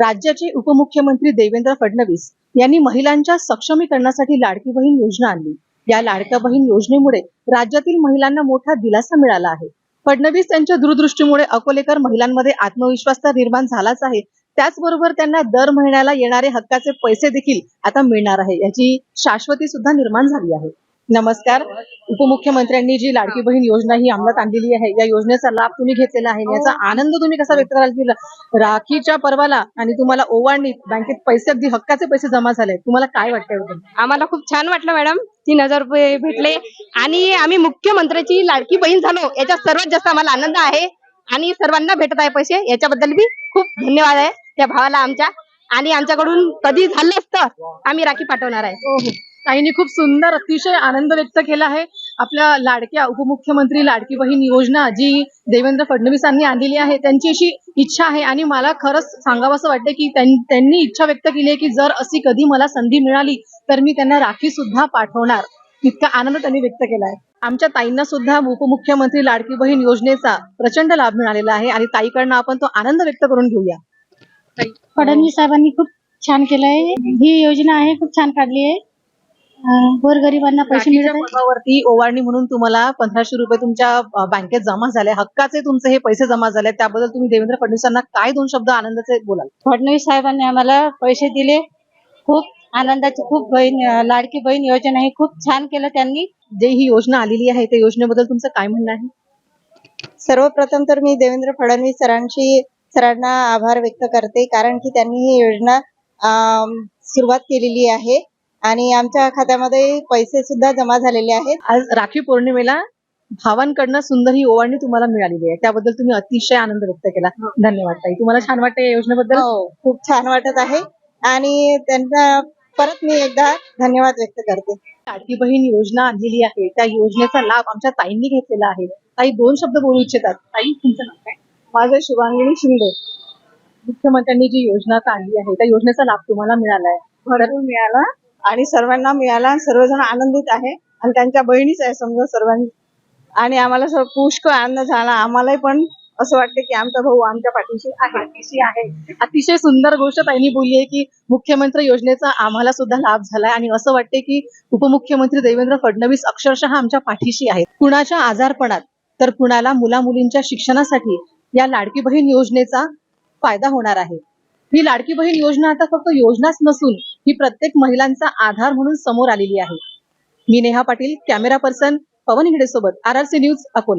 राज्याचे उपमुख्यमंत्री देवेंद्र फडणवीस यांनी महिलांच्या सक्षमीकरणासाठी लाडकी बहीण योजना आणली. या लाडक्या बहीण योजनेमुळे राज्यातील महिलांना मोठा दिलासा मिळाला आहे. फडणवीस यांच्या दूरदृष्टीमुळे अकोलेकर महिलांमध्ये आत्मविश्वास तर निर्माण झालाच आहे. त्याचबरोबर त्यांना दर महिन्याला येणारे हक्काचे पैसे देखील आता मिळणार आहे. याची शाश्वती सुद्धा निर्माण झाली आहे. नमस्कार. उपमुख्यमंत्र्यांनी जी लाडकी बहीण योजना ही अंमलात आणलेली आहे या योजनेचा लाभ तुम्ही घेतलेला आहे याचा आनंद तुम्ही कसा व्यक्त कराल? की राखीच्या पर्वाला आणि तुम्हाला ओवाळणी बँकेत पैसे अगदी हक्काचे पैसे जमा झाले तुम्हाला काय वाटतं याबद्दल? आम्हाला खूप छान वाटलं मॅडम. तीन हजार रुपये भेटले. आणि आम्ही मुख्यमंत्र्याची लाडकी बहीण झालो याच्यात सर्वात जास्त आम्हाला आनंद आहे. आणि सर्वांना भेटत आहे पैसे. याच्याबद्दल बी खूप धन्यवाद आहे. त्या भावाला आमच्या. आणि आमच्याकडून कधी झालं असतं आम्ही राखी पाठवणार आहे. काहींनी ताईंनी खूप सुंदर अतिशय आनंद व्यक्त केला आहे. आपल्या लाडक्या उपमुख्यमंत्री लाडकी बहीण योजना जी देवेंद्र फडणवीसांनी आणलेली आहे त्यांची अशी इच्छा आहे. आणि मला खरंच सांगावं असं वाटतं की त्यांनी इच्छा व्यक्त केली आहे की जर अशी कधी मला संधी मिळाली तर मी त्यांना राखी सुद्धा पाठवणार. इतका आनंद त्यांनी व्यक्त केला आहे आमच्या ताईंना सुद्धा उपमुख्यमंत्री लाडकी बहीण योजनेचा प्रचंड लाभ मिळालेला आहे. आणि ताईकडनं आपण तो आनंद व्यक्त करून घेऊया. फडणवीस साहेबांनी खूप छान केलंय. ही योजना आहे खूप छान काढली आहे. गोरगरिबांना पैसे राखीच्या मिळत आहेत? पर्वावरती ओवाळणी म्हणून तुम्हाला पंधराशे रुपये तुमच्या अ, बँकेत जमा झाले. हक्काचे तुमचे हे पैसे जमा झाले. त्याबद्दल तुम्ही देवेंद्र फडणवीसांना काय दोन शब्द आनंदाचे बोलाल? फडणवीस साहेबांनी आम्हाला पैसे दिले. खूप आनंदाची खूप बहीण अं, लाडकी बहीण योजना ही खूप छान केलं त्यांनी. जे ही योजना आलेली आहे त्या योजनेबद्दल तुमचं काय म्हणणं आहे? सर्वप्रथम तर मी देवेंद्र फडणवीस सरांशी सरांना आभार व्यक्त करते. कारण की त्यांनी ही योजना अम, सुरुवात केलेली आहे. आणि आमच्या खात्यामध्ये पैसे सुद्धा जमा झालेले आहेत. आज राखी पौर्णिमेला भावांकडनं सुंदर ही ओवाळणी तुम्हाला मिळालेली आहे. त्याबद्दल तुम्ही अतिशय आनंद व्यक्त केला. धन्यवाद ताई. तुम्हाला छान वाटतं या योजनेबद्दल? हो खूप छान वाटत आहे. आणि त्यांना परत मी एकदा धन्यवाद व्यक्त करते. लाडकी बहीण योजना आणलेली आहे. त्या योजनेचा लाभ आमच्या ताईंनी घेतलेला आहे. ताई दोन शब्द बोलू इच्छितात. ताई तुमचं नाव काय? माझं शुभांगिनी शिंदे. मुख्यमंत्र्यांनी जी योजना आणली आहे त्या योजनेचा लाभ तुम्हाला मिळाला आहे. भरपूर मिळाला. आणि सर्वांना मिळाला सर्वजण आनंदित आहे. आणि त्यांच्या बहिणीच आहे समजा सर्वांनी. आणि आम्हाला सर्व पुष्कळ आनंद झाला. आम्हालाही पण असं वाटतं की आमचा भाऊ आमच्या पाठीशी आहे. आहे. अतिशय सुंदर गोष्ट त्यांनी बोलली आहे की मुख्यमंत्री योजनेचा आम्हाला सुद्धा लाभ झालाय. आणि असं वाटते की उपमुख्यमंत्री देवेंद्र फडणवीस अक्षरशः आमच्या पाठीशी आहेत. कुणाच्या आजारपणात तर कुणाला मुला मुलींच्या शिक्षणासाठी या लाडकी बहीण योजनेचा फायदा होणार आहे. ही लाडकी बहीण योजना आता फक्त योजनाच नसून ही प्रत्येक महिलांचा आधार म्हणून समोर आलेली आहे. मी नेहा पाटील कॅमेरा पर्सन पवन हिडे सोबत R R C news Akola.